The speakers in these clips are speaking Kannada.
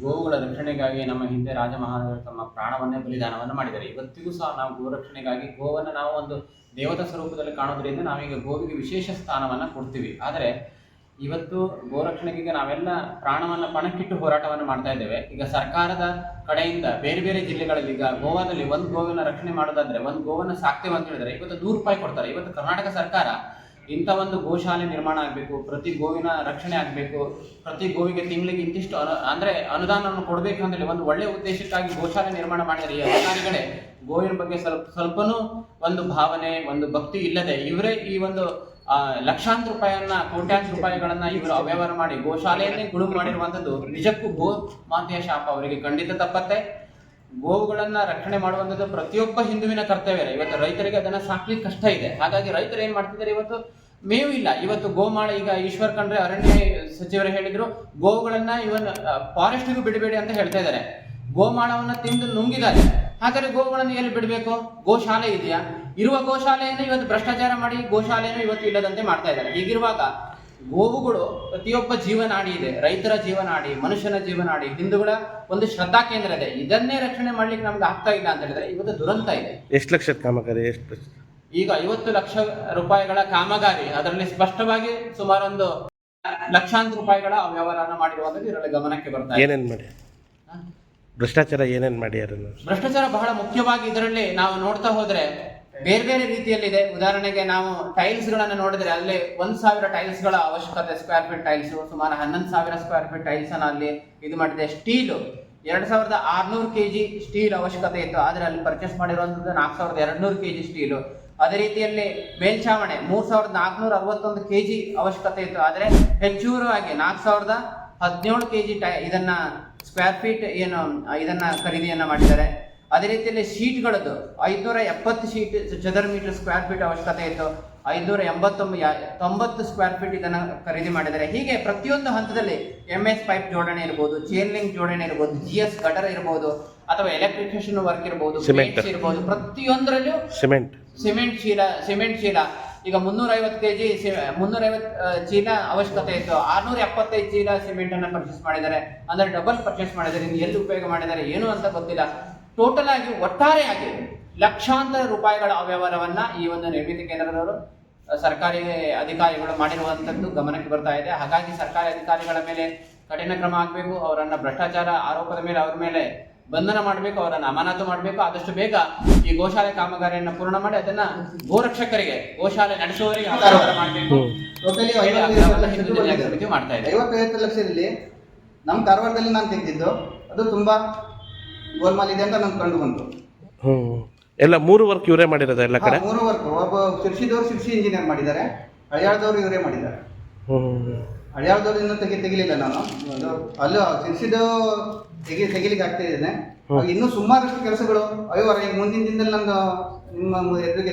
ಗೋವುಗಳ ರಕ್ಷಣೆಗಾಗಿ ನಮ್ಮ ಹಿಂದೆ ರಾಜ ಮಹಾರಾಜರು ತಮ್ಮ ಪ್ರಾಣವನ್ನೇ, ಬಲಿದಾನವನ್ನು ಮಾಡಿದ್ದಾರೆ. ಇವತ್ತಿಗೂ ಸಹ ನಾವು ಗೋರಕ್ಷಣೆಗಾಗಿ ಗೋವನ್ನು ನಾವು ಒಂದು ದೇವತಾ ಸ್ವರೂಪದಲ್ಲಿ ಕಾಣೋದ್ರಿಂದ ನಾವೀಗ ಗೋವಿಗೆ ವಿಶೇಷ ಸ್ಥಾನವನ್ನು ಕೊಡ್ತೀವಿ. ಆದರೆ ಇವತ್ತು ಗೋರಕ್ಷಣೆಗೆ ನಾವೆಲ್ಲ ಪ್ರಾಣವನ್ನು, ಪಣಕ್ಕಿಟ್ಟು ಹೋರಾಟವನ್ನು ಮಾಡ್ತಾ ಇದ್ದೇವೆ. ಈಗ ಸರ್ಕಾರದ ಕಡೆಯಿಂದ ಬೇರೆ ಬೇರೆ ಜಿಲ್ಲೆಗಳಲ್ಲಿ ಈಗ ಗೋವಾದಲ್ಲಿ ಒಂದು ಗೋವಿನ ರಕ್ಷಣೆ ಮಾಡೋದಾದ್ರೆ, ಒಂದು ಗೋವನ್ನು ಸಾಕ್ತೇವೆ ಅಂತ ಹೇಳಿದ್ರೆ, ಇವತ್ತು ನೂರು ರೂಪಾಯಿ ಕೊಡ್ತಾರೆ. ಇವತ್ತು ಕರ್ನಾಟಕ ಸರ್ಕಾರ ಇಂಥ ಒಂದು ಗೋಶಾಲೆ ನಿರ್ಮಾಣ ಆಗಬೇಕು, ಪ್ರತಿ ಗೋವಿನ ರಕ್ಷಣೆ ಆಗಬೇಕು, ಪ್ರತಿ ಗೋವಿಗೆ ತಿಂಗಳಿಗೆ ಇಂತಿಷ್ಟು ಅನು, ಅಂದರೆ ಅನುದಾನವನ್ನು ಕೊಡಬೇಕು ಅಂದರೆ ಒಂದು ಒಳ್ಳೆಯ ಉದ್ದೇಶಕ್ಕಾಗಿ ಗೋಶಾಲೆ ನಿರ್ಮಾಣ ಮಾಡಿದರೆ ಈ ಅಧಿಕಾರಿಗಳೇ, ಗೋವಿನ ಬಗ್ಗೆ ಸ್ವಲ್ಪ, ಸ್ವಲ್ಪನೂ ಒಂದು ಭಾವನೆ, ಒಂದು ಭಕ್ತಿ ಇಲ್ಲದೆ ಇವರೇ ಈ ಒಂದು ಲಕ್ಷಾಂತರ ರೂಪಾಯಿಯನ್ನ ಕೋಟ್ಯಾಂತರ ರೂಪಾಯಿಗಳನ್ನ ಇವರು ಅವ್ಯವಹಾರ ಮಾಡಿ ಗೋಶಾಲೆಯನ್ನೇ ಗುಡುಗು ಮಾಡಿರುವಂಥದ್ದು ನಿಜಕ್ಕೂ ಗೋ ಮಾತೆಯ ಶಾಪ ಅವರಿಗೆ ಖಂಡಿತ ತಪ್ಪತ್ತೆ. ಗೋವುಗಳನ್ನ ರಕ್ಷಣೆ ಮಾಡುವಂಥದ್ದು ಪ್ರತಿಯೊಬ್ಬ ಹಿಂದುವಿನ ಕರ್ತವ್ಯ ಇವತ್ತು ರೈತರಿಗೆ ಅದನ್ನ ಸಾಕ್ಲಿಕ್ಕೆ ಕಷ್ಟ ಇದೆ. ಹಾಗಾಗಿ ರೈತರು ಏನ್ ಮಾಡ್ತಿದ್ದಾರೆ? ಇವತ್ತು ಮೇವು ಇಲ್ಲ. ಇವತ್ತು ಗೋಮಾಳ, ಈಗ ಈಶ್ವರ್ ಕಂಡ್ರೆ ಅರಣ್ಯ ಸಚಿವರು ಹೇಳಿದ್ರು, ಗೋವುಗಳನ್ನ ಇವನ್ ಫಾರೆಸ್ಟ್ಗೂ ಬಿಡಬೇಡಿ ಅಂತ ಹೇಳ್ತಾ ಇದ್ದಾರೆ. ಗೋಮಾಳವನ್ನ ತಿಂದು ನುಂಗಿದ್ದಾರೆ. ಹಾಗಾದ್ರೆ ಗೋವುಗಳನ್ನು ಎಲ್ಲಿ ಬಿಡಬೇಕು? ಗೋಶಾಲೆ ಇದೆಯಾ? ಇರುವ ಗೋಶಾಲೆಯನ್ನು ಇವತ್ತು ಭ್ರಷ್ಟಾಚಾರ ಮಾಡಿ ಗೋಶಾಲೆಯನ್ನು ಇವತ್ತು ಇಲ್ಲದಂತೆ ಮಾಡ್ತಾ ಇದ್ದಾರೆ. ಹೀಗಿರುವಾಗ ಗೋವುಗಳು ಪ್ರತಿಯೊಬ್ಬ ಜೀವನಾಡಿ ಇದೆ. ರೈತರ ಜೀವನಾಡಿ ಮನುಷ್ಯನ ಜೀವನಾಡಿ ಹಿಂದೂಗಳ ಒಂದು ಶ್ರದ್ಧಾ ಕೇಂದ್ರ ಇದೆ. ಇದನ್ನೇ ರಕ್ಷಣೆ ಮಾಡ್ಲಿಕ್ಕೆ ನಮ್ಗೆ ಆಗ್ತಾ ಇಲ್ಲ ಅಂತ ಹೇಳಿದ್ರೆ ಇವತ್ತು ದುರಂತ ಇದೆ. ಎಷ್ಟು ಲಕ್ಷದ ಕಾಮಗಾರಿ ಎಷ್ಟು ಈಗ ಐವತ್ತು ಲಕ್ಷ ರೂಪಾಯಿಗಳ ಕಾಮಗಾರಿ ಅದರಲ್ಲಿ ಸ್ಪಷ್ಟವಾಗಿ ಸುಮಾರೊಂದು ಲಕ್ಷಾಂತರ ರೂಪಾಯಿಗಳ ವ್ಯವಹಾರ ಮಾಡಿರುವಂತದ್ದು ಇದರಲ್ಲಿ ಗಮನಕ್ಕೆ ಬರ್ತಾ ಇದೆ. ಏನೇನು ಮಾಡಿ? ಭ್ರಷ್ಟಾಚಾರ ಏನೇನು ಮಾಡಿ ಭ್ರಷ್ಟಾಚಾರ ಬಹಳ ಮುಖ್ಯವಾಗಿ ಇದರಲ್ಲಿ ನಾವು ನೋಡ್ತಾ ಹೋದ್ರೆ ಬೇರೆ ಬೇರೆ ರೀತಿಯಲ್ಲಿದೆ. ಉದಾಹರಣೆಗೆ ನಾವು ಟೈಲ್ಸ್ ಗಳನ್ನ ನೋಡಿದ್ರೆ ಅಲ್ಲಿ ಒಂದ್ ಸಾವಿರ ಟೈಲ್ಸ್ಗಳ ಅವಶ್ಯಕತೆ ಸ್ಕ್ವೇರ್ ಫೀಟ್ ಟೈಲ್ಸ್ ಸುಮಾರು ಹನ್ನೊಂದು ಸಾವಿರ ಸ್ಕ್ವೇರ್ ಫೀಟ್ ಟೈಲ್ಸ್ ಅನ್ನ ಅಲ್ಲಿ ಇದು ಮಾಡಿದೆ. ಸ್ಟೀಲು ಎರಡ್ ಸಾವಿರದ ಆರ್ನೂರು ಕೆಜಿ ಸ್ಟೀಲ್ ಅವಶ್ಯಕತೆ ಇತ್ತು. ಆದ್ರೆ ಅಲ್ಲಿ ಪರ್ಚೇಸ್ ಮಾಡಿರುವಂತದ್ದು ನಾಲ್ಕು ಸಾವಿರದ ಎರಡ್ನೂರು ಕೆಜಿ ಸ್ಟೀಲು ಅದೇ ರೀತಿಯಲ್ಲಿ ಮೇಲ್ಛಾವಣಿ ಮೂರ್ ಸಾವಿರದ ನಾಲ್ಕುನೂರ ಅರವತ್ತೊಂದು ಕೆಜಿ ಅವಶ್ಯಕತೆ ಇತ್ತು. ಆದ್ರೆ ಆಗಿ ನಾಲ್ಕು ಸಾವಿರದ ಹದಿನೇಳು ಕೆಜಿ ಟೈ ಇದನ್ನ ಸ್ಕ್ವೇರ್ ಫೀಟ್ ಏನು, ಇದನ್ನ ಖರೀದಿಯನ್ನ ಮಾಡಿದ್ದಾರೆ. ಅದೇ ರೀತಿಯಲ್ಲಿ ಶೀಟ್ಗಳದ್ದು ಐದುನೂರ ಎಪ್ಪತ್ತು ಶೀಟ್ ಚದರ ಮೀಟರ್ ಸ್ಕ್ವೇರ್ ಫೀಟ್ ಅವಶ್ಯಕತೆ ಇತ್ತು. ಐದುನೂರ ಎಂಬತ್ತೊಂಬ ತೊಂಬತ್ತು ಸ್ಕ್ವೇರ್ ಫೀಟ್ ಇದನ್ನ ಖರೀದಿ ಮಾಡಿದ್ದಾರೆ. ಹೀಗೆ ಪ್ರತಿಯೊಂದು ಹಂತದಲ್ಲಿ ಎಂ ಎಸ್ ಪೈಪ್ ಜೋಡಣೆ ಇರ್ಬೋದು ಚೇನ್ ಲಿಂಕ್ ಜೋಡಣೆ ಇರ್ಬೋದು ಜಿ ಎಸ್ ಗಟರ್ ಇರ್ಬೋದು ಅಥವಾ ಎಲೆಕ್ಟ್ರಿಫಿಕೇಶನ್ ವರ್ಕ್ ಇರ್ಬೋದು ಸಿಮೆಂಟ್ ಇರ್ಬೋದು ಪ್ರತಿಯೊಂದರಲ್ಲೂ ಸಿಮೆಂಟ್ ಸಿಮೆಂಟ್ ಚೀಲ ಸಿಮೆಂಟ್ ಚೀಲ ಈಗ ಮುನ್ನೂರ ಐವತ್ತು ಕೆಜಿ ಮುನ್ನೂರ ಐವತ್ತು ಚೀಲ ಅವಶ್ಯಕತೆ ಇತ್ತು. ಆರ್ನೂರ ಎಪ್ಪತ್ತೈದು ಚೀಲ ಸಿಮೆಂಟ್ ಅನ್ನ ಪರ್ಚೇಸ್ ಮಾಡಿದ್ದಾರೆ. ಅಂದ್ರೆ ಡಬಲ್ ಪರ್ಚೇಸ್ ಮಾಡಿದ್ದಾರೆ. ಇನ್ನು ಎಲ್ಲಿ ಉಪಯೋಗ ಮಾಡಿದ್ದಾರೆ ಏನು ಅಂತ ಗೊತ್ತಿಲ್ಲ. ಟೋಟಲ್ ಆಗಿ ಒಟ್ಟಾರೆಯಾಗಿ ಲಕ್ಷಾಂತರ ರೂಪಾಯಿಗಳ ಅವ್ಯವಹಾರವನ್ನ ಈ ಒಂದು ನಿರ್ಮಿತಿ ಕೇಂದ್ರದವರು ಸರ್ಕಾರಿ ಅಧಿಕಾರಿಗಳು ಮಾಡಿರುವಂತದ್ದು ಗಮನಕ್ಕೆ ಬರ್ತಾ ಇದೆ. ಹಾಗಾಗಿ ಸರ್ಕಾರಿ ಅಧಿಕಾರಿಗಳ ಮೇಲೆ ಕಠಿಣ ಕ್ರಮ ಆಗಬೇಕು. ಅವರನ್ನ ಭ್ರಷ್ಟಾಚಾರ ಆರೋಪದ ಮೇಲೆ ಅವರ ಮೇಲೆ ಬಂಧನ ಮಾಡಬೇಕು. ಅವರನ್ನು ಅಮಾನತು ಮಾಡಬೇಕು. ಆದಷ್ಟು ಬೇಗ ಈ ಗೋಶಾಲೆ ಕಾಮಗಾರಿಯನ್ನು ಪೂರ್ಣ ಮಾಡಿ ಅದನ್ನ ಗೋರಕ್ಷಕರಿಗೆ ಗೋಶಾಲೆ ನಡೆಸುವವರಿಗೆ ಮಾಡಬೇಕು. ಮಾಡ್ತಾ ಇದೆ. ಐವತ್ತೈವತ್ತು ಲಕ್ಷದಲ್ಲಿ ನಮ್ಮ ಕಾರವಾರದಲ್ಲಿ ನಾನು ತೆಗೆದಿದ್ದು ಅದು ತುಂಬಾ ಗೋಲ್ಮಾಲ್ ಇದೆ ಅಂತ ನಮ್ಗೆ ಕಂಡು ಬಂತು. ಹ್ಞೂ ಎಲ್ಲ ಮೂರು ವರ್ಕ್ ಇವರೇ ಮಾಡಿರೋದು ಎಲ್ಲ ಕಡೆ? ಮೂರು ವರ್ಕ್ ಒಬ್ಬ ಶಿರ್ಸಿದವ್ರು ಶಿರ್ಸಿ ಇಂಜಿನಿಯರ್ ಮಾಡಿದ್ದಾರೆ. ಹಳಿಯಾಳದವ್ರು ಇವರೇ ಮಾಡಿದ್ದಾರೆ. ಹ್ಞೂ ಹಳಿಯಾಳದವ್ರು ಇನ್ನೂ ತೆಗಿ ತೆಗಿಲಿಲ್ಲ ನಾನು. ಅಲ್ಲ ಅಲ್ಲೂ ಶಿರ್ಸಿದ ತೆಗಿ ತೆಗಿಲಿಕ್ಕೆ ಆಗ್ತಾ ಇದ್ದೇನೆ. ಇನ್ನೂ ಸುಮಾರಷ್ಟು ಕೆಲಸಗಳು ಅಯ್ಯೋ ಈಗ ಮುಂದಿನ ದಿನದಲ್ಲಿ ನಂದು ನಿಮ್ಮ ಎದುರಿಗೆ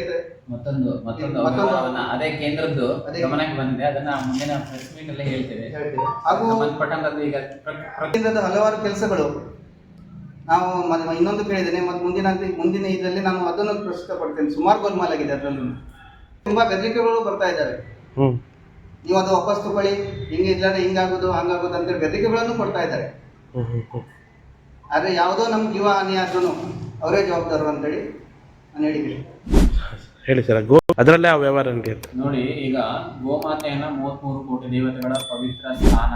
ಮತ್ತೊಂದು ಮತ್ತೊಂದು ಅದೇ ಕೇಂದ್ರದ್ದು ಅದೇ. ಗಮನಕ್ಕೆ ಬಂದಿದೆ. ಅದನ್ನ ಮುಂದಿನ ಪ್ರೆಸ್ ಮೀಟ್ ಅಲ್ಲೇ ಹೇಳ್ತೇವೆ. ಹೇಳ್ತೇವೆ. ಹಾಗೂ ಸಂಬಂಧಪಟ್ಟಂತದ್ದು ಈಗ ಕೇಂದ್ರದ ಹಲವಾರು ಕೆಲಸಗಳು ನಾವು ಮತ್ತೆ ಇನ್ನೊಂದು ಕೇಳಿದ್ದೇನೆ ಮತ್ತು ಮುಂದಿನ ಮುಂದಿನ ಇದರಲ್ಲಿ ನಾನು ಅದನ್ನು ಪ್ರಸ್ತುತ ಪಡ್ತೇನೆ ಸುಮಾರು ಗೋಲ್ಮಾಲ್ ಆಗಿದೆ ಅದರಲ್ಲೂ. ತುಂಬಾ ಬೆದರಿಕೆಗಳು ಬರ್ತಾ ಇದ್ದಾವೆ ನೀವು ಅದು ವಾಪಸ್ ತಗೊಳ್ಳಿ. ಹಿಂಗೆ ಇಲ್ಲಾಂದ್ರೆ ಹಿಂಗಾಗೋದು ಹಂಗಾಗೋದು ಅಂತ ಬೆದರಿಕೆಗಳನ್ನು ಕೊಡ್ತಾ ಇದ್ದಾರೆ ಆದ್ರೆ ಯಾವುದೋ ನಮ್ಮ ಜೀವ ಹಾನಿ ಆದ್ರೂ ಅವರೇ ಜವಾಬ್ದಾರರು ಅಂತೇಳಿ ನಾನು ಹೇಳಿದ್ದೀನಿ. ಹೇಳಿ ಸರ್ ಗೋ ಅದರಲ್ಲೇ ಆ ವ್ಯವಹಾರ ನೋಡಿ ಈಗ ಗೋಮಾತೆಯನ್ನ ಮೂವತ್ಮೂರು ಕೋಟಿ ದೇವತೆಗಳ ಪವಿತ್ರ ಸ್ಥಾನ